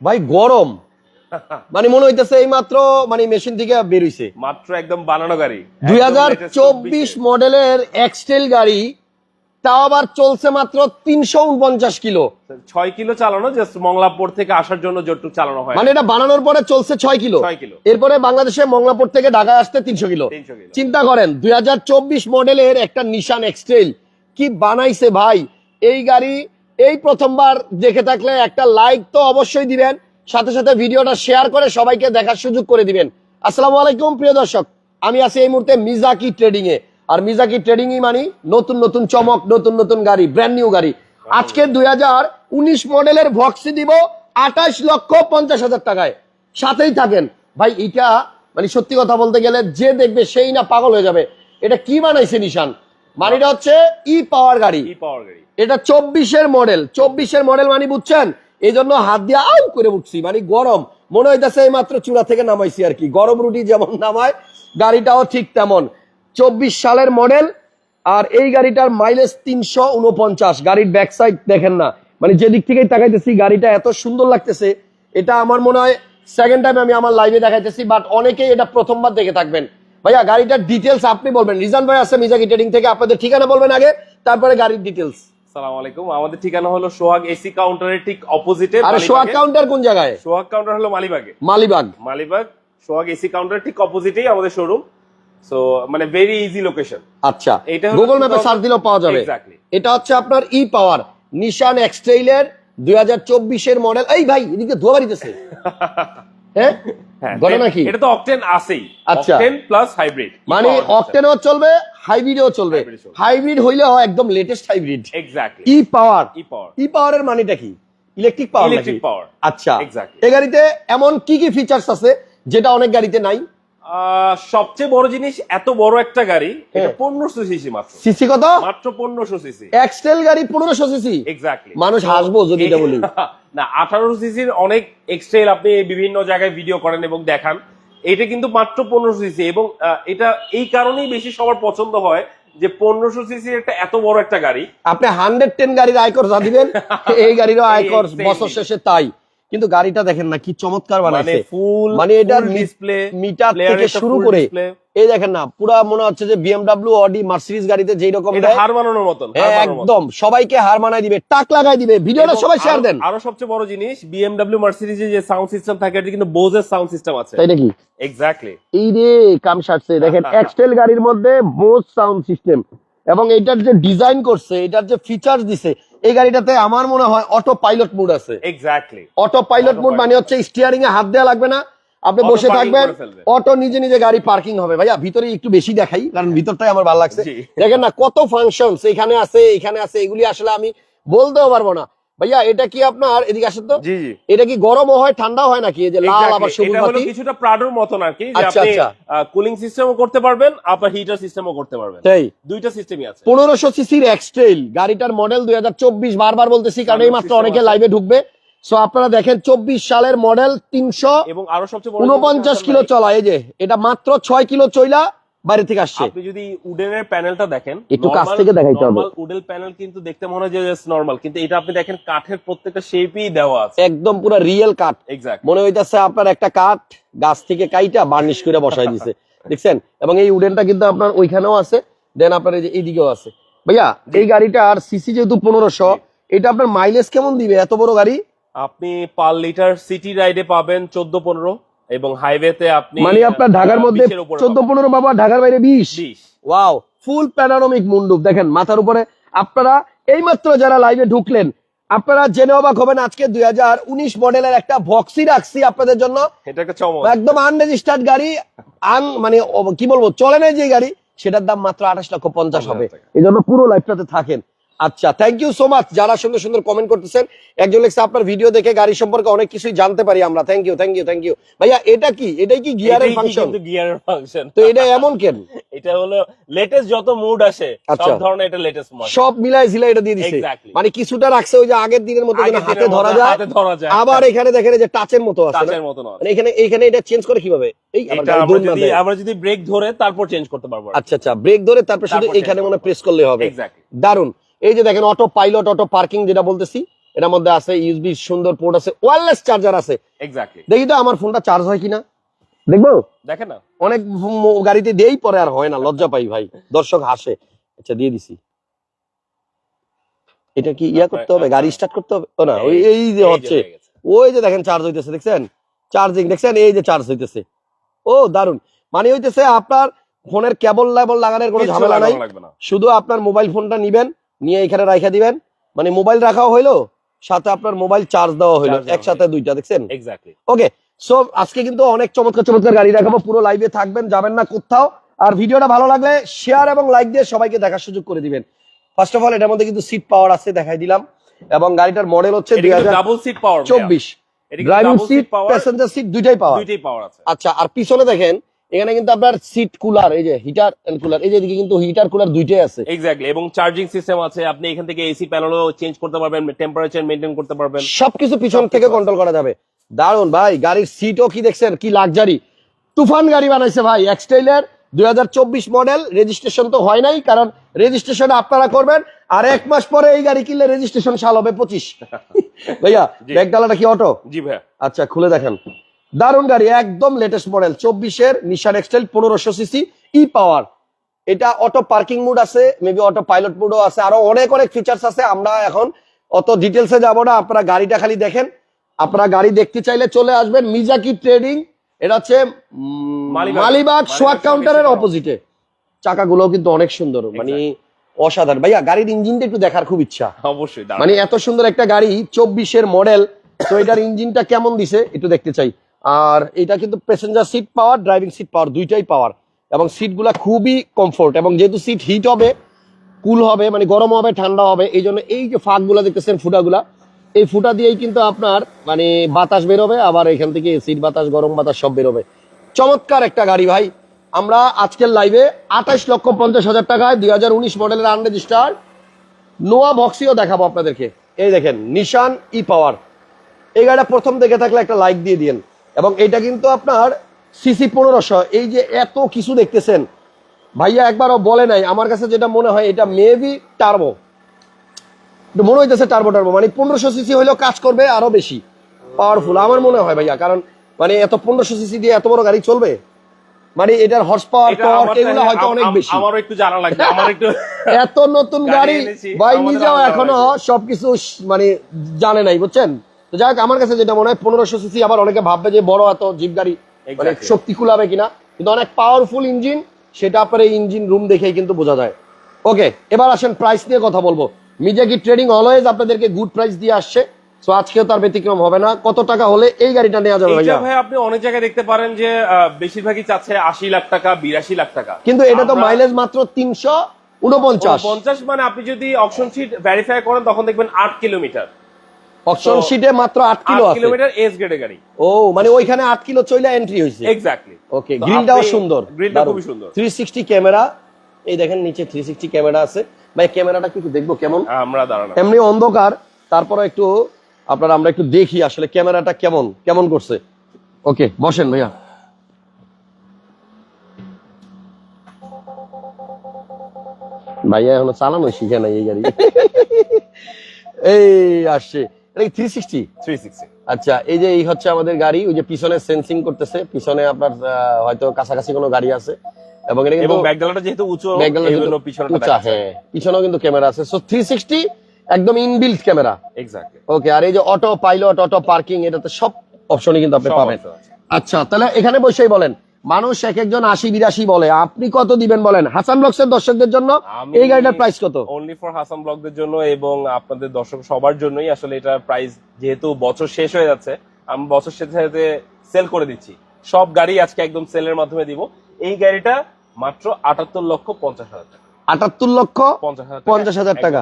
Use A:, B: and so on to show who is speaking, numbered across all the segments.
A: ভাই গরম। মানে মনে হইতেছে এই মাত্র মানে মেশিন থেকে বেরোইছে
B: মাত্র একদম বানানো গাড়ি।
A: দুই হাজার চব্বিশ মডেলের এক্সটেল গাড়ি তাও আবার চলছে মাত্র তিনশো উনপঞ্চাশ কিলো।
B: ছয় কিলো চালানো জাস্ট মংলাপুর থেকে আসার জন্য যতটুকু চালানো হয়।
A: মানে এটা বানানোর পরে চলছে ছয় কিলো।
B: ছয় কিলো।
A: এরপরে বাংলাদেশে মংলাপুর থেকে ঢাকায় আসতে তিনশো কিলো।
B: 300 কিলো।
A: চিন্তা করেন দুই হাজার চব্বিশ মডেলের একটা নিশান এক্সটেল কি বানাইছে ভাই? এই গাড়ি এই প্রথমবার দেখে থাকলে একটা লাইক তো অবশ্যই দিবেন সাথে সাথে ভিডিওটা শেয়ার করে সবাইকে দেখার সুযোগ করে দিবেন। আসসালামু আলাইকুম প্রিয় দর্শক। আমি আছি এই মুহূর্তে মিজাকি ট্রেডিং এ। আর মিজাকি ট্রেডিং ই মানি নতুন নতুন চমক নতুন নতুন গাড়ি ব্র্যান্ড নিউ গাড়ি। আজকে দুই হাজার উনিশ মডেলের ভক্সি দিব আঠাশ লক্ষ পঞ্চাশ হাজার টাকায়। সাথেই থাকেন। ভাই এটা মানে সত্যি কথা বলতে গেলে যে দেখবে সেই না পাগল হয়ে যাবে। এটা কি বানাইছে নিশান? মানিটা হচ্ছে ই পাওয়ার গাড়ি।
B: ই পাওয়ার গাড়ি।
A: এটা চব্বিশের মডেল। চব্বিশের মডেল মানে বুঝছেন? এই জন্য হাত দিয়ে আউ করে উঠছি মানে গরম। মনে হইতেছে এই মাত্র চূড়া থেকে নামাইছি আর কি। গরম রুটি যেমন নামায়, গাড়িটাও ঠিক তেমন। চব্বিশ সালের মডেল, আর এই গাড়িটার মাইলেজ তিনশো উনপঞ্চাশ। গাড়ির ব্যাক সাইড দেখেন না। মানে যেদিক থেকেই তাকাইতেছি, গাড়িটা এত সুন্দর লাগতেছে। এটা আমার মনে হয় সেকেন্ড টাইম আমি আমার লাইভে দেখাইতেছি বাট অনেকেই এটা প্রথমবার দেখে থাকবেন। ভাইয়া, গাড়িটার ডিটেলস আপনি বলবেন। রিজান ভাই আছে মিজাকি ট্রেডিং থেকে, আপনাদের ঠিকানা বলবেন আগে, তারপরে গাড়ির ডিটেলস
B: সালাম আলাইকুম। আমাদের ঠিকানা হলো সোহাগ এসি কাউন্টারের ঠিক অপোজিটে
A: আর সোয়াগ কাউন্টার কোন জায়গায়?
B: সোহাগ কাউন্টার হলো মালিবাগে।
A: মালিবাগ।
B: মালিবাগ সোহাগ এসি কাউন্টার ঠিক অপোজিটেই আমাদের শোরুম সো মানে ভেরি ইজি লোকেশন
A: আচ্ছা
B: হলো
A: গুগল ম্যাপে সার্চ দিলেও পাওয়া যাবে. এটা হচ্ছে আপনার ই পাওয়ার নিশান এক্সট্রেইলের দুই হাজার চব্বিশের মডেল এই ভাই এদিকে ধোয়া বাড়িতেছে। হ্যাঁ? কি?
B: এটা তো অকটেন আছেই।
A: আচ্ছা।
B: অকটেন প্লাস হাইব্রিড
A: মানে অকটেনও চলবে হাইব্রিডও চলবে। হাইব্রিড হইলেও একদম latest hybrid
B: exactly
A: E power
B: E power
A: E পাওয়ারের মানেটা কি? Electric power
B: Electric power.
A: আচ্ছা।
B: Exactly.
A: এই গাড়িতে এমন কি কি ফিচার্স আছে যেটা অনেক গাড়িতে নাই?
B: সবচেয়ে বড় জিনিস এত বড় একটা গাড়ি এটা
A: হ্যাঁ।
B: পনেরোশো সিসি মাত্র।
A: সিসি কত?
B: মাত্র পনেরোশো সিসি
A: এক্সটেল গাড়ি পনেরোশো সিসি
B: এক্স্যাক্টলি
A: মানুষ হাসবো যদি এটা বলি।
B: না আঠারো সিসির অনেক এক্সটাইল আপনি বিভিন্ন জায়গায় ভিডিও করেন এবং দেখান। এটা কিন্তু মাত্র পনেরোশো সিসি এবং এটা এই কারণেই বেশি সবার পছন্দ হয় যে পনেরোশো সিসির একটা এত বড় একটা গাড়ি।
A: আপনি হান্ড্রেড টেন গাড়ির আয়কর যা দিবেন এই গাড়িরও আয়কর বছর শেষে তাই। কিন্তু গাড়িটা দেখেন না কি চমৎকার
B: মানে
A: বানাইছে।
B: ফুল
A: মানে এটার
B: ডিসপ্লে
A: মিটার থেকে শুরু করে এই দেখেন না পুরা মনে হচ্ছে যে বিএমডাব্লিউ অডি মার্সিডিজ গাড়িতে যেই রকম
B: এটা হার মানানোর মতন মতন।
A: একদম সবাইকে হার মানাই দিবে টাক লাগাই দিবে। ভিডিওটা সবাই শেয়ার দেন।
B: আরও সবচেয়ে বড় জিনিস বিএমডব্লিউ মার্সিডিজের যে সাউন্ড সিস্টেম থাকে এটা কিন্তু বোজের সাউন্ড সিস্টেম আছে।
A: তাই নাকি?
B: এক্স্যাক্টলি
A: এই রে কাম সারছে। দেখেন এক্সটেল গাড়ির মধ্যে বোস সাউন্ড সিস্টেম এবং এটার যে ডিজাইন করছে এটার যে ফিচার্স দিছে এই গাড়িটাতে আমার মনে হয় অটো পাইলট মুড আছে।
B: এক্স্যাক্টলি
A: অটো পাইলট মোড মানে হচ্ছে স্টিয়ারিং এ হাত দেওয়া লাগবে না। আপনি বসে থাকবেন অটো নিজে নিজে গাড়ি পার্কিং হবে। ভাইয়া ভিতরে একটু বেশি দেখাই কারণ ভিতরটাই আমার ভালো লাগছে। দেখেন না কত ফাংশন এখানে আছে এখানে আছে এগুলি আসলে আমি বলতেও পারব না। ভাইয়া এটা কি আপনার? এদিকে আসেন তো।
B: জি জি।
A: এটা কি গরমও হয় ঠান্ডাও হয় নাকি? এই যে লাল আবার সবুজ বাতি।
B: কিছুটা প্রাডোর মতন আর কি যে
A: আচ্ছা,
B: আপনি
A: আচ্ছা।
B: কুলিং সিস্টেমও করতে পারবেন আবার হিটার সিস্টেমও করতে পারবেন।
A: তাই?
B: দুইটা সিস্টেমই আছে।
A: পনেরোশো সিসির এক্সট্রেল গাড়িটার মডেল দুই হাজার চব্বিশ বারবার বলতেছি কারণ এই মাত্র অনেকে। লাইভে ঢুকবে। সো আপনারা দেখেন চব্বিশ সালের মডেল তিনশো
B: এবং আরও সবচেয়ে
A: উনপঞ্চাশ কিলো চলা এই যে এটা মাত্র ছয় কিলো চইলা বাইরে থেকে আসছে।
B: আপনি যদি উডেনের প্যানেলটা দেখেন
A: একটু কাছ থেকে দেখাইতে হবে।
B: উডেল প্যানেল কিন্তু দেখতে মনে হয় যে নরমাল কিন্তু এটা আপনি দেখেন কাঠের প্রত্যেকটা শেপই দেওয়া আছে।
A: একদম পুরো রিয়েল কাঠ।
B: এক্স্যাক্ট
A: মনে হইতাছে আপনার একটা কাঠ গাছ থেকে কাইটা বার্নিশ করে বসাই দিছে। দেখছেন? এবং এই উডেনটা কিন্তু আপনার ওইখানেও আছে দেন আপনার এই যে এইদিকেও আছে। ভাইয়া এই গাড়িটা আর সিসি যেহেতু পনেরোশো এটা আপনার মাইলেজ কেমন দিবে? এত বড় গাড়ি?
B: আপনি পার লিটার সিটি রাইডে পাবেন চোদ্দ পনেরো। এবং হাইওয়েতে আপনি
A: মানে আপনার ঢাকার মধ্যে চোদ্দ পনেরো বাবা ঢাকার বাইরে বিশ? ওয়াও ফুল প্যানারোমিক মুন্ডুপ। দেখেন মাথার উপরে আপনারা এইমাত্র যারা লাইভে ঢুকলেন আপনারা জেনে অবাক হবেন আজকে দুই হাজার উনিশ মডেলের একটা ভক্সি রাখছি আপনাদের জন্য।
B: এটা একটা চমক
A: একদম আনরেজিস্টার্ড গাড়ি আন মানে কি বলব চলে না যে গাড়ি সেটার দাম মাত্র আঠাশ লক্ষ পঞ্চাশ হবে। এই জন্য পুরো লাইফটাতে থাকেন। আচ্ছা থ্যাংক ইউ সো মাচ যারা সুন্দর সুন্দর কমেন্ট করতেছেন। একজন লেখছে আপনার ভিডিও দেখে গাড়ি সম্পর্কে অনেক কিছুই জানতে পারি আমরা। Thank you thank you thank you ভাইয়া এটা কি? এটাই কি গিয়ারের ফাংশন
B: গিয়ারের ফাংশন
A: তো এটা এমন কেন?
B: এটা হলো লেটেস্ট যত মুড আসে
A: আচ্ছা।
B: সব ধরনের এটা লেটেস্ট মডেল
A: সব মিলাই ঝিলাই এটা দিয়ে দিছে। মানে কিছুটা রাখছে ওই যে আগের দিনের মতো যেন হাতে ধরা যায়।
B: হাতে ধরা যায়।
A: আবার এখানে দেখেন এই যে টাচের মতো আছে
B: টাচের মতো নয়।
A: মানে এখানে এখানে এটা চেঞ্জ করে কীভাবে? এই
B: আমরা যদি আমরা যদি ব্রেক ধরে তারপর চেঞ্জ করতে পারব
A: আচ্ছা আচ্ছা ব্রেক ধরে তারপর শুধু এখানে মনে প্রেস করলে হবে।
B: এক্স্যাক্টলি
A: দারুণ এই যে দেখেন অটো পাইলট অটো পার্কিং যেটা বলতেছি এটার মধ্যে আছে ইউএসবি সুন্দর পোর্ট আছে ওয়্যারলেস চার্জার আছে।
B: এক্স্যাক্টলি
A: দেখি তো আমার ফোনটা চার্জ হয় কিনা। দেখব?
B: দেখেন না।
A: অনেক গাড়িতে দেই পরে আর হয় না লজ্জা পাই ভাই দর্শক হাসে। আচ্ছা দিয়ে দিছি। এটা কি ইয়া করতে হবে? গাড়ি স্টার্ট করতে হবে? ও না ওই এই যে হচ্ছে। ওই যে দেখেন চার্জ হইতেছে দেখছেন? চার্জিং দেখছেন? এই যে চার্জ হইতেছে। ও দারুণ মানে হইতেছে আপনার ফোনের কেবল লেবল লাগানোর কোনো ঝামেলা নাই। শুধু আপনার মোবাইল ফোনটা নিবেন নিয়ে এখানে রাখা দিবেন। মানে মোবাইল রাখাও হইল সাথে আপনার মোবাইল চার্জ দেওয়া হইল। একসাথে দুইটা দেখছেন? ওকে সো আজকে কিন্তু অনেক চমৎকার চমৎকার গাড়ি দেখাবো পুরো লাইভে থাকবেন যাবেন না কোথাও। আর ভিডিওটা ভালো লাগলে শেয়ার এবং লাইক দিয়ে সবাইকে দেখার সুযোগ করে দিবেন। ফার্স্ট অফ অল এটার মধ্যে কিন্তু সিট পাওয়ার আছে দেখাই দিলাম। এবং গাড়িটার মডেল হচ্ছে দুই হাজার
B: ডাবল সিট পাওয়ার
A: চব্বিশ। ড্রাইভিং সিট প্যাসেঞ্জার সিট দুইটাই পাওয়ার
B: দুইটাই পাওয়ার আছে।
A: আচ্ছা আর পিছনে দেখেন এখানে কিন্তু আপনার সিট কুলার এই যে হিটার এন্ড কুলার এই যে এদিকে কিন্তু হিটার কুলার দুইটাই আছে।
B: এক্স্যাক্টলি এবং চার্জিং সিস্টেম আছে আপনি এখান থেকে এসি প্যানেলও চেঞ্জ করতে পারবেন টেম্পারেচার মেনটেন করতে পারবেন।
A: সবকিছু পিছন থেকে কন্ট্রোল করা যাবে। দারুণ ভাই গাড়ির সিটও কি দেখছেন? কি লাক্সারি তুফান গাড়ি বানাইছে ভাই এক্সটাইলের দুই মডেল রেজিস্ট্রেশন তো হয় নাই কারণ রেজিস্ট্রেশন আপনারা করবেন আর এক মাস পরে এই গাড়ি কিনলে রেজিস্ট্রেশন সাল হবে পঁচিশ। ভাইয়া। ব্যাগডালাটা কি অটো
B: জি ভাইয়া।
A: আচ্ছা খুলে দেখেন। দারুণ গাড়ি একদম লেটেস্ট মডেল চব্বিশের নিশান এক্সটাইল পনেরোশো সিসি ই পাওয়ার এটা অটো পার্কিং মুড আছে মেবি অটো পাইলট মুডও আছে আরও অনেক অনেক ফিচার্স আছে। আমরা এখন অত ডিটেলসে যাব না আপনারা গাড়িটা খালি দেখেন। আপনারা গাড়ি দেখতে চাইলে চলে আসবেন মিজাকি ট্রেডিং এটা হচ্ছে
B: মালিবাগ।
A: সোয়াক কাউন্টারের। অপোজিটে চাকাগুলো কিন্তু অনেক সুন্দর মানে অসাধারণ। ভাইয়া গাড়ির ইঞ্জিনটা একটু দেখার খুব ইচ্ছা।
B: অবশ্যই
A: মানে এত সুন্দর একটা গাড়ি চব্বিশের মডেল তো এটার ইঞ্জিনটা কেমন দিছে একটু দেখতে চাই। আর এটা কিন্তু passenger seat power driving seat power দুইটাই পাওয়ার এবং সিটগুলা খুবই কমফোর্ট এবং যেহেতু সিট হিট হবে কুল হবে মানে গরম হবে, ঠান্ডা হবে, এই জন্য এই যে ফাঁকগুলা দেখতেছেন ফুটাগুলা, এই ফুটা দিয়েই কিন্তু আপনার মানে বাতাস বেরোবে, আবার এখান থেকে সিট বাতাস, গরম বাতাস সব বেরোবে। চমৎকার একটা গাড়ি ভাই। আমরা আজকের লাইভে আঠাশ লক্ষ পঞ্চাশ হাজার টাকায় দুই হাজার উনিশ মডেলের আনরেজিস্টার নোয়া বক্সিও দেখাবো আপনাদেরকে। এই দেখেন নিশান ই পাওয়ার এই গাড়িটা প্রথম দেখে থাকলে একটা লাইক দিয়ে দিন এবং এটা কিন্তু আপনার সিসি পনেরোশো। এই যে এত কিছু দেখতেছেন ভাইয়া একবারও বলে নাই আমার কাছে যেটা মনে হয় এটা মেবি টার্বো মনে হইতেছে টার্বো টার্বো মানে পনেরোশো সিসি হলেও কাজ করবে আরও বেশি। পাওয়ারফুল আমার মনে হয় ভাইয়া কারণ মানে এত পনেরোশো সিসি দিয়ে এত বড় গাড়ি চলবে? মানে এটার হর্স পাওয়ার টর্ক
B: আমার
A: এগুলো হয়তো অনেক বেশি।
B: আমারও একটু জানা লাগবে আমার একটু
A: এত নতুন
B: গাড়ি
A: গাড়ি ভাই নিজেও এখনও সবকিছু মানে জানে নাই বুঝছেন? তো যাই আমার কাছে যেটা মনে হয় পনেরোশো সিসি আবার অনেকে ভাববে যে বড় এত জিপ গাড়ি মানে. শক্তি কুলাবে কিনা। কিন্তু অনেক পাওয়ারফুল ইঞ্জিন সেটা আপনার এই ইঞ্জিন রুম দেখেই কিন্তু বোঝা যায়। ওকে এবার আসেন প্রাইস নিয়ে কথা বলব। মিজাকি ট্রেডিং অলওয়েজ আপনাদেরকে গুড প্রাইস দিয়ে আসছে তো আজকেও তার ব্যতিক্রম হবে না। কত টাকা হলে এই গাড়িটা নেওয়া যাবে ভাইয়া?
B: ভাই আপনি অনেক জায়গায় দেখতে পারেন যে বেশিরভাগই চাচ্ছে আশি লাখ টাকা বিরাশি লাখ টাকা।
A: কিন্তু এটা তো মাইলেজ মাত্র তিনশো উনপঞ্চাশ
B: পঞ্চাশ মানে আপনি যদি অপশন শিট ভেরিফাই করেন তখন দেখবেন আট কিলোমিটার
A: অপশন
B: তো-
A: শিটে মাত্র আট
B: আট
A: কিলো আছে।
B: কিলোমিটার এস গ্রেডের গাড়ি।
A: ও মানে ওইখানে আট কিলো চইলা এন্ট্রি হয়েছে
B: এক্স্যাক্টলি
A: ওকে গ্রিলটাও সুন্দর।
B: গ্রিলটা খুবই সুন্দর।
A: থ্রি সিক্সটি ক্যামেরা এই দেখেন নিচে থ্রি সিক্সটি ক্যামেরা আছে। ভাই ক্যামেরাটা একটু দেখব কেমন?
B: আমরা দাঁড়ানো।
A: এমনি অন্ধকার। তারপরে একটু আপনারা আমরা একটু দেখি আসলে ক্যামেরাটা কেমন কেমন করছে। ওকে বসেন ভাইয়া। ভাইয়া এখনও চালানো শিখে নাই এই গাড়ি। এই আসছে। এটা থ্রি সিক্সটি
B: থ্রি সিক্সটি
A: আচ্ছা এই যে এই হচ্ছে আমাদের গাড়ি ওই যে পিছনে সেন্সিং করতেছে পিছনে আপনার হয়তো কাছাকাছি কোনো গাড়ি আছে। এবং এটা কিন্তু
B: ব্যাকডালাটা যেহেতু উঁচু এই পিছনে
A: উঁচা হ্যাঁ পিছনেও কিন্তু ক্যামেরা আছে। সো থ্রি সিক্সটি একদম ইনবিল্ট ক্যামেরা।
B: এক্স্যাক্টলি
A: ওকে আর এই যে অটো পাইলট অটো পার্কিং এটাতে সব অপশনই কিন্তু আপনি পাবেন। আচ্ছা তাহলে এখানে বসেই বলেন মানুষ এক একজন আশি বিরাশি বলে। আপনি কত দিবেন বলেন? হাসান ব্লগসের দর্শকদের জন্য এই গাড়িটার প্রাইস কত?
B: অনলি ফর হাসান ব্লগদের জন্য এবং আপনাদের দর্শক সবার জন্যই আসলে এটার প্রাইস যেহেতু বছর শেষ হয়ে যাচ্ছে আমি বছর শেষে সাথে সেল করে দিচ্ছি। সব গাড়ি আজকে একদম সেলের মাধ্যমে দিব। এই গাড়িটা মাত্র আটাত্তর লক্ষ পঞ্চাশ হাজার টাকা।
A: আটাত্তর লক্ষ
B: পঞ্চাশ হাজার
A: টাকা।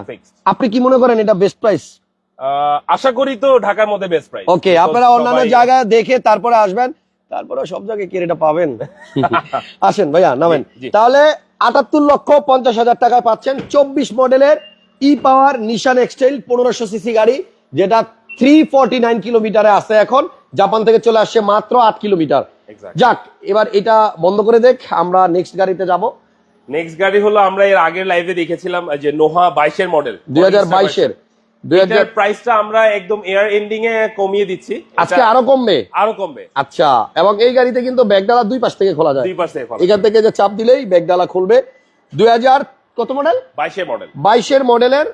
A: আপনি কি মনে করেন এটা বেস্ট প্রাইস
B: আশা করি তো ঢাকার মধ্যে বেস্ট প্রাইস
A: ওকে আপনারা অন্যান্য জায়গায় দেখে তারপরে আসবেন। তারপরে সব জায়গায় কি এটা পাবেন? আসেন ভাইয়া নামেন। তাহলে আটাত্তর লক্ষ পঞ্চাশ হাজার টাকায় পাচ্ছেন চব্বিশ মডেলের ই পাওয়ার নিশান এক্সটাইল পনেরোশো সিসি গাড়ি যেটা থ্রি ফর্টি নাইন কিলোমিটারে আছে এখন। জাপান থেকে চলে আসছে মাত্র আট কিলোমিটার যাক এবার এটা বন্ধ করে দেখ আমরা নেক্সট গাড়িতে যাব।
B: নেক্সট গাড়ি হলো আমরা এর আগের লাইভে দেখেছিলাম যে নোহা বাইশের মডেল
A: দুই হাজার বাইশের।
B: এটার প্রাইসটা আমরা একদম এয়ার এন্ডিং এ কমিয়ে দিচ্ছি।
A: আজকে আরও কমবে?
B: আরও কমবে।
A: আচ্ছা এবং এই গাড়িতে কিন্তু ব্যাগডালা দুই পাশ থেকে খোলা যায়।
B: দুই পাশে
A: এখান থেকে যে চাপ দিলেই ব্যাগডালা খুলবে। দুই হাজার কত মডেল
B: বাইশের মডেল
A: বাইশের মডেলের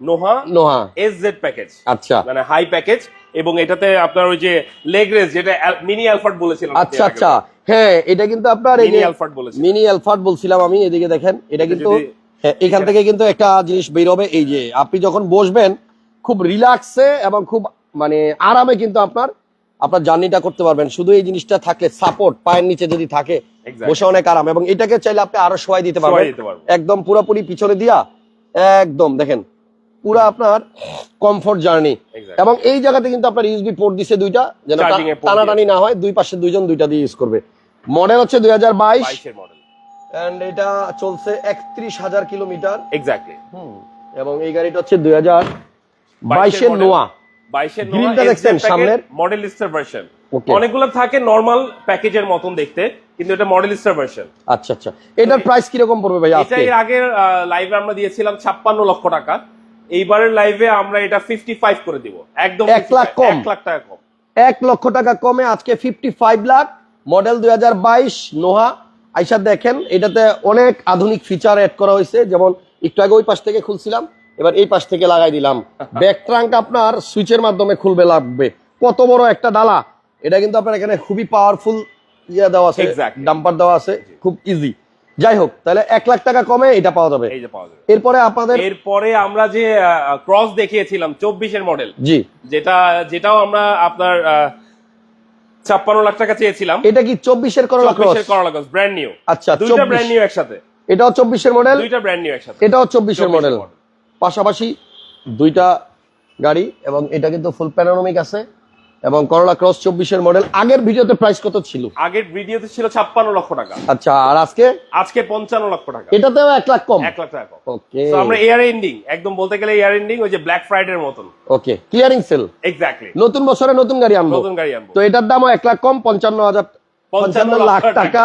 B: Noha
A: Noha.
B: S Z package
A: আচ্ছা।
B: মানে হাই প্যাকেজ এবং এটাতে আপনার ওই যে লেগ রেস যেটা মিনি অ্যালফার্ট বলেছিলাম
A: আচ্ছা আচ্ছা। হ্যাঁ এটা কিন্তু আপনার
B: মিনি অ্যালফার্ট বলেছি
A: মিনি অ্যালফার্ট বলছিলাম আমি এদিকে দেখেন। এটা কিন্তু হ্যাঁ, এখান থেকে কিন্তু একটা জিনিস বের হবে এই যে আপনি যখন বসবেন খুব রিল্যাক্সে এবং খুব মানে আরামে কিন্তু আপনার আপনার জার্নিটা করতে পারবেন। শুধু এই জিনিসটা থাকলে সাপোর্ট পায়ের নিচে যদি থাকে বসে অনেক আরাম। এবং এটাকে চাইলে আপনি আরও সবাই দিতে পারবেন। একদম পুরোপুরি পিছনে দিয়া একদম দেখেন পুরো আপনার কমফোর্ট জার্নি এবং এই জায়গাতে কিন্তু আপনার ইউএসবি পোর্ট দিছে দুইটা যেন টানাটানি না হয় দুই পাশে দুইজন দুইটা দিয়ে ইউজ করবে। মডেল হচ্ছে দুই হাজার বাইশ। এন্ড এটা চলছে একত্রিশ হাজার কিলোমিটার।
B: এক্স্যাক্টলি
A: এবং এই গাড়িটা হচ্ছে দুই হাজার বাইশের নোয়া
B: বাইশের
A: Grillটা দেখছেন সামনের?
B: মডেল স্টার ভার্সন অনেকগুলো থাকে নর্মাল প্যাকেজের মতন দেখতে কিন্তু এটা মডেল স্টার ভার্সন
A: আচ্ছা আচ্ছা। এটার প্রাইস কীরকম পড়বে ভাই
B: এটা এর আগের লাইভে আমরা দিয়েছিলাম ছাপ্পান্ন লক্ষ টাকা। এইবারের লাইভে আমরা এটা ফিফটি ফাইভ করে দিব। একদম
A: এক লাখ কম।
B: এক লাখ টাকা কম।
A: এক লক্ষ টাকা কমে আজকে ফিফটি ফাইভ লাখ। মডেল দুই হাজার বাইশ নোহা আইসা দেখেন এটাতে অনেক আধুনিক ফিচার অ্যাড করা হয়েছে। যেমন একটু আগে ওই পাশ থেকে খুলছিলাম। এবার এই পাশ থেকে লাগাই দিলাম। ব্যাক ট্রাঙ্ক আপনার সুইচের মাধ্যমে খুলবে লাগবে। কত বড় একটা ডালা। এটা কিন্তু আপনার এখানে খুবই পাওয়ারফুল ইয়ে দেওয়া আছে ডাম্পার দেওয়া আছে খুব ইজি যাই হোক তাহলে এক লাখ টাকা কমে এটা পাওয়া যাবে। এরপরে আপনাদের
B: এরপরে আমরা যে ক্রস দেখিয়েছিলাম চব্বিশের মডেল
A: জি।
B: যেটা যেটাও আমরা আপনার ছাপ্পান্ন লাখ টাকা চেয়েছিলাম।
A: এটা কি চব্বিশের করলা ক্রস
B: করলা ক্রস ব্র্যান্ড নিউ
A: আচ্ছা,
B: দুইটা ব্র্যান্ড নিউ একসাথে।
A: এটাও চব্বিশের মডেল
B: দুইটা ব্র্যান্ড নিউ একসাথে।
A: এটাও চব্বিশের মডেল। পাশাপাশি দুইটা গাড়ি এবং এটা কিন্তু ফুল প্যানোরামিক আছে এবং করলা ক্রস চব্বিশের মডেল আগের ভিডিওতে প্রাইস কত ছিল?
B: আগের ভিডিওতে ছিল ছাপ্পান্ন লক্ষ টাকা।
A: আচ্ছা আর আজকে?
B: আজকে পঞ্চান্ন লক্ষ টাকা।
A: এটাতেও এক লাখ কম।
B: এক লাখ টাকা
A: ওকে
B: আমরা এয়ার এন্ডিং একদম বলতে গেলে এয়ার এন্ডিং ওই যে ব্ল্যাক ফ্রাইডে এর মতন।
A: ওকে ক্লিয়ারিং সেল
B: এক্স্যাক্টলি
A: নতুন বছরে নতুন গাড়ি আনব।
B: নতুন গাড়ি আনব।
A: তো এটার দামও এক লাখ কম পঞ্চান্ন হাজার পঞ্চান্ন লাখ টাকা।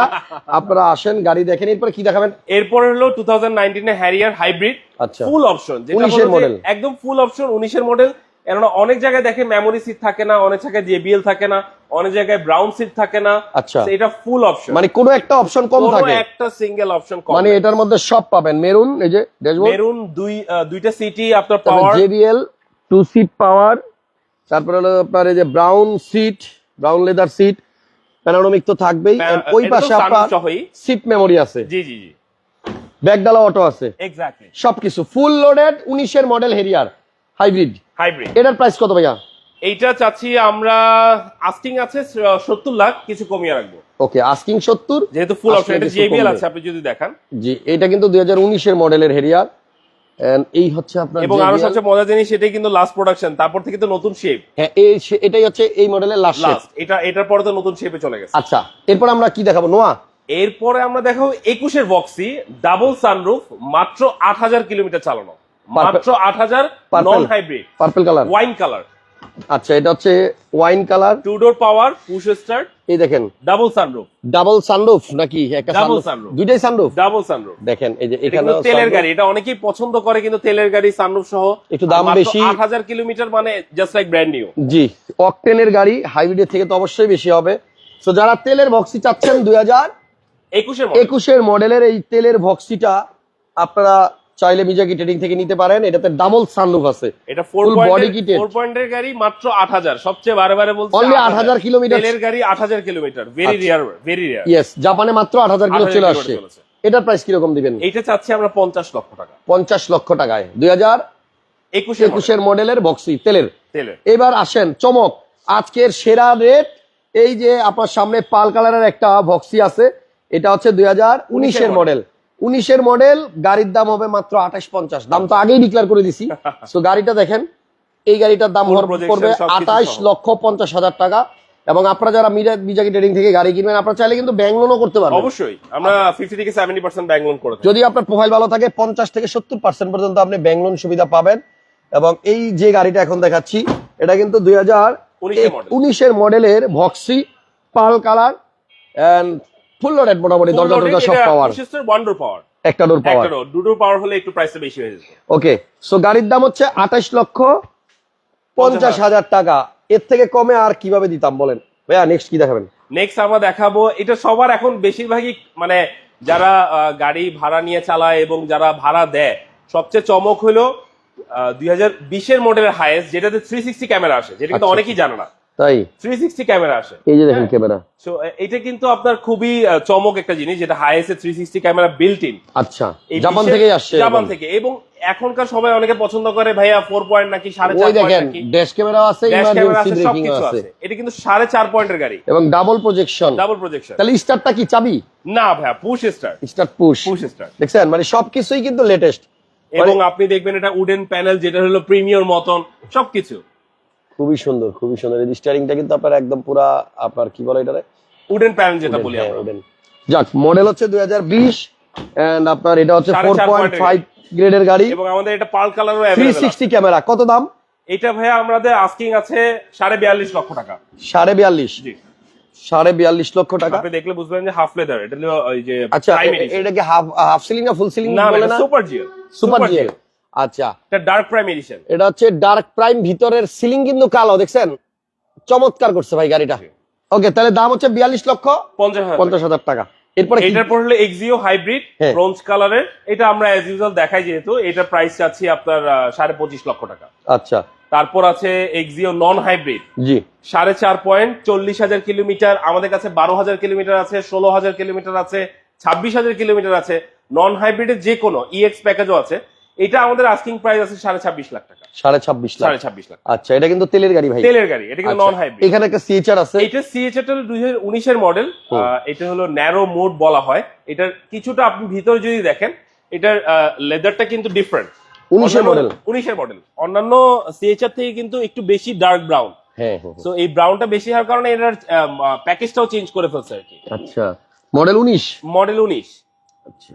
A: আপনারা আসেন গাড়ি দেখেন। এরপরে কি দেখাবেন?
B: এরপরে হলো টু থাউজেন্ড নাইনটিনে হ্যারিয়ার হাইব্রিড
A: আচ্ছা।
B: ফুল অপশন যেটা
A: 19 এর
B: হলো যে
A: model।
B: একদম ফুল অপশন উনিশের মডেল কেননা অনেক জায়গায় দেখে মেমোরি সিট থাকে না অনেক জায়গায় জেবিএল থাকে না অনেক জায়গায় ব্রাউন সিট থাকে না।
A: আচ্ছা।
B: এটা ফুল অপশন
A: মানে কোনো একটা অপশন কম থাকে।
B: একটা সিঙ্গেল অপশন কম
A: মানে এটার মধ্যে সব পাবেন। মেরুন এই যে ড্যাশবোর্ড
B: মেরুন দুই দুইটা সিটি আপনার power
A: JBL two seat power তারপরে হলো আপনার এই যে brown seat brown leather seat panoramic তো থাকবেই ওই পাশে আপনার সিট মেমোরি আছে।
B: জি জি জি।
A: ব্যাকডালা অটো আছে।
B: এক্স্যাক্টলি
A: সবকিছু ফুল লোডেড উনিশের মডেল হেরিয়ার হাইব্রিড
B: হাইব্রিড
A: এটার প্রাইস কত ভাইয়া?
B: এইটা চাচ্ছি আমরা আস্টিং আছে সত্তর লাখ কিছু কমিয়ে রাখব।
A: ওকে আস্কিং সত্তর
B: যেহেতু ফুল অপশন এটা জেবিএল আছে আপনি যদি দেখান।
A: জি এটা কিন্তু দুই হাজার উনিশের মডেলের হেরিয়ার এই হচ্ছে আপনার
B: এবং
A: আরও
B: সবচেয়ে মজার জিনিস এটাই কিন্তু লাস্ট প্রোডাকশন তারপর থেকে তো নতুন শেপ
A: হ্যাঁ এই এটাই হচ্ছে এই মডেলের লাস্ট
B: এটা এটার পরে তো নতুন শেপে চলে গেছে।
A: আচ্ছা এরপর আমরা কি দেখাবো? নোয়া।
B: এরপরে আমরা দেখো একুশের বক্সি ডাবল সানরুফ মাত্র আট হাজার কিলোমিটার চালানো। মাত্র আট হাজার. Non hybrid
A: purple colour
B: wine colour
A: আচ্ছা এটা হচ্ছে wine colour.
B: Two door power push start
A: এই দেখেন।
B: ডাবল সানরুফ
A: ডাবল সানরুফ নাকি? একটা
B: Double
A: সানরুফ দুইটাই সানরুফ
B: ডাবল সানরুফ
A: দেখেন এই যে এখানে
B: তেলের গাড়ি। এটা অনেকেই পছন্দ করে কিন্তু তেলের গাড়ি সানরুফ সহ
A: একটু দাম বেশি।
B: আট হাজার কিলোমিটার মানে just like brand new
A: G অকটেনের গাড়ি হাইব্রিডের থেকে তো অবশ্যই বেশি হবে। তো যারা তেলের বক্সি চাচ্ছেন দুই হাজার
B: একুশের
A: একুশের মডেলের এই তেলের ভক্সিটা আপনারা চাইলে মিজাকি ট্রেডিং থেকে নিতে পারেন? এটাতে ডাবল সানলুফ আছে।
B: এটা ফোর পয়েন্ট
A: kitted।
B: ফোর পয়েন্টের গাড়ি মাত্র আট হাজার। সবচেয়ে বারে বারে বলছে
A: Only 8,000 kilometer।
B: তেলের গাড়ি আট হাজার kilometre very. Rear very rear
A: yes জাপানে মাত্র আট হাজার কিলো চলে আসছে। এটার প্রাইস কীরকম দিবেন?
B: এইটা চাচ্ছি আমরা পঞ্চাশ লক্ষ টাকা।
A: পঞ্চাশ লক্ষ টাকায়। দুই হাজার
B: একুশে
A: একুশের মডেলের বক্সি তেলের।
B: তেলের।
A: এবার আসেন চমক। আজকের সেরা রেট এই যে আপনার সামনে পাল কালারের একটা বক্সি আছে এটা হচ্ছে দুই হাজার উনিশের মডেল উনিশের মডেল গাড়ির দাম হবে মাত্র আঠাশ পঞ্চাশ। দাম তো আগেই ডিক্লেয়ার করে দিছি। তো গাড়িটা দেখেন এই গাড়িটার দাম পড়বে আঠাশ লক্ষ পঞ্চাশ হাজার টাকা। এবং আপনারা যারা মিডিয়া বিজাকি ট্রেডিং থেকে গাড়ি কিনবেন আপনারা চাইলে কিন্তু ব্যাংক লোনও করতে পারবেন।
B: অবশ্যই। আমরা ফিফটি থেকে সেভেন্টি পার্সেন্ট ব্যাংক লোন করে
A: যদি আপনার প্রোফাইল ভালো থাকে পঞ্চাশ থেকে সত্তর পার্সেন্ট পর্যন্ত আপনি ব্যাংক লোন সুবিধা পাবেন। এবং এই যে গাড়িটা এখন দেখাচ্ছি এটা কিন্তু দুই হাজার
B: 19 এর
A: মডেলের Voxy pearl colour and full loaded মোটামুটি
B: Full
A: দরজা
B: loaded,
A: টরজা সব পাওয়ার
B: ওয়ান্ডার পাওয়ার
A: একটা ডোর পাওয়ার
B: একটা দুটো পাওয়ার হলে একটু প্রাইসটা বেশি হয়ে যেত।
A: ওকে সো গাড়ির দাম হচ্ছে আঠাশ লক্ষ পঞ্চাশ হাজার। টাকা। এর থেকে কমে আর কীভাবে দিতাম বলেন? ভাইয়া নেক্সট কি দেখাবেন?
B: নেক্সট আমরা দেখাবো এটা সবার এখন বেশিরভাগই মানে যারা গাড়ি ভাড়া নিয়ে চালায় এবং যারা ভাড়া দেয় সবচেয়ে চমক হলো দুই হাজার বিশের মডেলের হাইয়েস্ট যেটাতে থ্রি সিক্সটি ক্যামেরা আসে যেটা কিন্তু
A: আচ্ছা।
B: অনেকেই জানে না।
A: তাই?
B: ক্যামেরা আসে।
A: এই যে দেখেন। ক্যামেরা
B: So, এটা কিন্তু আপনার খুবই চমক একটা জিনিস যেটা highest three sixty camera built in
A: আচ্ছা জাপান থেকেই আসছে
B: জাপান থেকে। এবং এখনকার সবাই অনেকে পছন্দ করে ভাইয়া পয়েন্ট নাকি সাড়ে চার
A: দেখেন
B: পয়েন্ট নাকি?
A: ড্যাশ ক্যামেরা আছে ইমার্জেন্সি ব্রেকিং আছে
B: আছে। এটা কিন্তু সাড়ে চার পয়েন্টের গাড়ি।
A: এবং ডাবল প্রজেকশন
B: ডাবল প্রজেকশন
A: তাহলে স্টারটা কি চাবি?
B: না ভাইয়া push start
A: start push
B: push start
A: দেখছেন? মানে সবকিছুই কিন্তু লেটেস্ট
B: এবং আপনি দেখবেন এটা উডেন প্যানেল যেটা হলো প্রিমিয়ার মতন সবকিছু।
A: খুবই সুন্দর খুবই সুন্দর। এই স্টিয়ারিংটা কিন্তু আপনার একদম পুরা আপনার কি বলে এটারে?
B: উডেন প্যানেল যেটা বলি
A: হ্যাঁ,
B: আমরা।
A: wooden। যাক মডেল হচ্ছে দুই হাজার বিশ এন্ড আপনার এটা হচ্ছে
B: সাড়ে
A: ফোর
B: চার
A: পয়েন্ট
B: point
A: ফাইভ গ্রেডের গাড়ি।
B: এবং আমাদের এটা পার্ল কালারও অ্যাভেলেবল
A: সিক্সটি ক্যামেরা কত দাম?
B: এটা ভাইয়া আমাদের আস্কিং আছে সাড়ে বিয়াল্লিশ লক্ষ টাকা।
A: সাড়ে বিয়াল্লিশ।
B: জি।
A: সাড়ে বিয়াল্লিশ লক্ষ টাকা।
B: আপনি দেখলে বুঝবেন যে হাফ লেদার এটা ওই যে
A: আচ্ছা। এটা কি হাফ হাফ সিলিং না ফুল সিলিং
B: না সুপার জিও
A: সুপার জিএল আচ্ছা।
B: এটা ডার্ক প্রাইম এডিশন
A: এটা হচ্ছে ডার্ক প্রাইম ভিতরের সিলিং কিন্তু কালো দেখছেন? চমৎকার করছে ভাই গাড়িটা। ওকে তাহলে দাম হচ্ছে বিয়াল্লিশ লক্ষ
B: পঞ্চাশ হাজার
A: টাকা। এরপরে
B: এটার পর হলো এক্সিও হাইব্রিড। ব্রোঞ্জ কালারের এটা আমরা অ্যাজ ইউজুয়াল দেখাই যেহেতু এটার প্রাইস চাচ্ছি আপনার সাড়ে পঁচিশ লক্ষ টাকা।
A: আচ্ছা।
B: তারপর আছে এক্সিও নন হাইব্রিড
A: জি।
B: সাড়ে চার পয়েন্ট চল্লিশ হাজার কিলোমিটার আমাদের কাছে বারো হাজার কিলোমিটার আছে ষোলো হাজার কিলোমিটার আছে ছাব্বিশ হাজার কিলোমিটার আছে। নন হাইব্রিডের যে কোনো ইএক্স প্যাকেজও আছে। এটা আমাদের আস্কিং প্রাইস আছে সাড়ে ছাব্বিশ লাখ টাকা।
A: সাড়ে ছাব্বিশ লাখ।
B: সাড়ে ছাব্বিশ লাখ
A: আচ্ছা এটা কিন্তু তেলের গাড়ি ভাই।
B: তেলের গাড়ি এটা কিন্তু
A: আচ্ছা,
B: নন হাইব্রিড
A: এখানে একটা সিএচআর আছে।
B: এটা সিএচএটাল দুই হাজার উনিশের মডেল এটা হলো ন্যারো মোড বলা হয়। এটার কিছুটা আপনি ভিতরে যদি দেখেন এটার লেদারটা কিন্তু ডিফারেন্ট
A: উনিশের মডেল
B: উনিশের মডেল অন্যান্য সিএচআর থেকে কিন্তু একটু বেশি ডার্ক ব্রাউন
A: হ্যাঁ হ্যাঁ হ্যাঁ।
B: সো এই ব্রাউনটা বেশি হওয়ার কারণে এটার প্যাকেজটাও চেঞ্জ করে ফেলছে আর কি।
A: আচ্ছা মডেল উনিশ?
B: মডেল উনিশ।
A: আচ্ছা।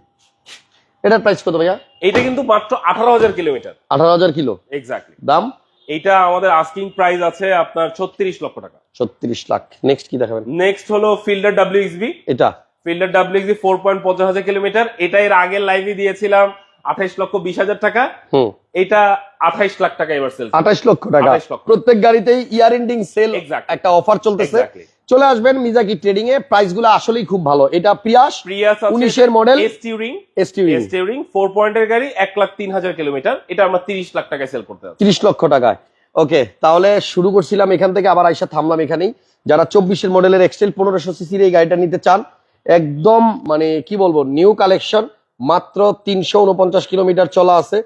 A: এটার প্রাইস কত ভাইয়া?
B: এটা কিন্তু মাত্র আঠারো হাজার কিলোমিটার।
A: আঠারো হাজার কিলো।
B: এক্স্যাক্টলি
A: দাম?
B: এটা আমাদের আস্কিং প্রাইস আছে আপনার ছত্রিশ লক্ষ টাকা।
A: ছত্রিশ লাখ। নেক্সট কি দেখাবেন?
B: নেক্সট হলো ফিল্ডার ডাব্লিউ
A: এটা।
B: Fielder W XB four point পঞ্চাশ হাজার কিলোমিটার। এটা এর আগের লাইভে দিয়েছিলাম। আঠাইশ লক্ষ বিশ হাজার টাকা।
A: হুম।
B: এটা আঠাইশ লাখ টাকা এবার সেল
A: আঠাশ লক্ষ টাকা।
B: 28
A: প্রত্যেক গাড়িতেই ইয়ার এন্ডিং সেল. একটা অফার চলতেছে। চলে আসবেন মিজাকি ট্রেডিং এ প্রাইসগুলো আসলেই খুব ভালো। এটা প্রিয়াস
B: প্রিয়াস
A: উনিশের model।
B: এসটিউরিং
A: এসটিভি
B: এসটিউরিং ফোর পয়েন্টের গাড়ি এক লাখ তিন হাজার কিলোমিটার এটা আমরা তিরিশ লাখ টাকায় সেল করতে
A: তিরিশ লক্ষ টাকায়। ওকে তাহলে শুরু করছিলাম এখান থেকে আবার আইসা থামলাম এখানেই। যারা চব্বিশের মডেলের এক্সেল পনেরোশো সিসির এই গাড়িটা নিতে চান একদম মানে কি বলব নিউ কালেকশন মাত্র তিনশো উনপঞ্চাশ কিলোমিটার চলা আছে।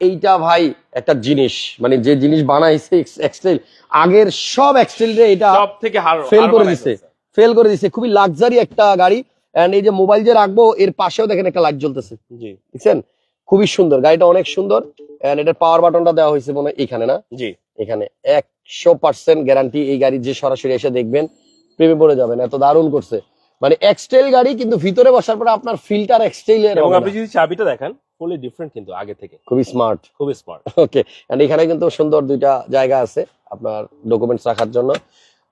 A: এইটা ভাই একটা জিনিস। মানে যে জিনিস বানাইছে এক্সেল আগের সব এক্সেল এটা
B: সব থেকে
A: ফেল করে দিছে। ফেল করে দিছে। খুবই লাক্সারি একটা গাড়ি। এন্ড এই যে মোবাইল যে রাখব এর পাশেও দেখেন একটা লাইট জ্বলতেছে।
B: জি।
A: দেখছেন? খুবই সুন্দর। গাড়িটা অনেক সুন্দর। এন্ড এটার পাওয়ার বাটনটা দেওয়া হয়েছে মনে এখানে না?
B: জি।
A: এখানে একশো পার্সেন্ট গ্যারান্টি এই গাড়ি যে সরাসরি এসে দেখবেন প্রেমে পড়ে যাবেন। এত দারুণ করছে। মানে এক্সটেল গাড়ি কিন্তু ভিতরে বসার পরে আপনার ফিল্টার এক্সটেল এর
B: এবং আপনি যদি চাবিটা দেখেন ফুলি ডিফারেন্ট কিন্তু আগে থেকে।
A: খুবই স্মার্ট
B: খুবই স্মার্ট
A: ওকে এন্ড এখানে কিন্তু সুন্দর দুইটা জায়গা আছে আপনার ডকুমেন্টস রাখার জন্য।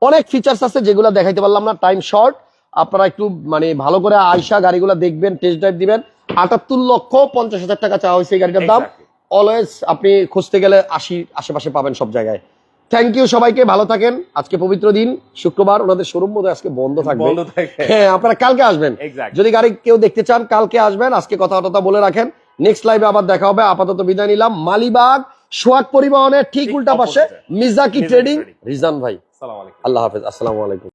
A: অনেক ফিচার্স আছে যেগুলো দেখাইতে পারলাম না টাইম শর্ট আপনারা একটু মানে ভালো করে আয়সা গাড়িগুলো দেখবেন টেস্ট ড্রাইভ দিবেন। আটাত্তর লক্ষ পঞ্চাশ হাজার টাকা চাওয়া হয়েছে এই গাড়িটার দাম। অলওয়েজ আপনি খুঁজতে গেলে আশি আশেপাশে পাবেন সব জায়গায়। থ্যাংক ইউ সবাইকে ভালো থাকেন। আজকে পবিত্র দিন শুক্রবার ওনাদের শোরুম বোধ আজকে বন্ধ থাকবে।
B: বন্ধ
A: হ্যাঁ আপনারা কালকে আসবেন। যদি গাড়ি কেউ দেখতে চান কালকে আসবেন আজকে কথা কথা বলে রাখেন। নেক্সট লাইভে আবার দেখা হবে আপাতত বিদায় নিলাম। মালিবাগ সোয়াগ পরিবহনের ঠিক উল্টা পাশে মিজাকি ট্রেডিং রিজান ভাই। আল্লাহ হাফেজ আসসালামু আলাইকুম।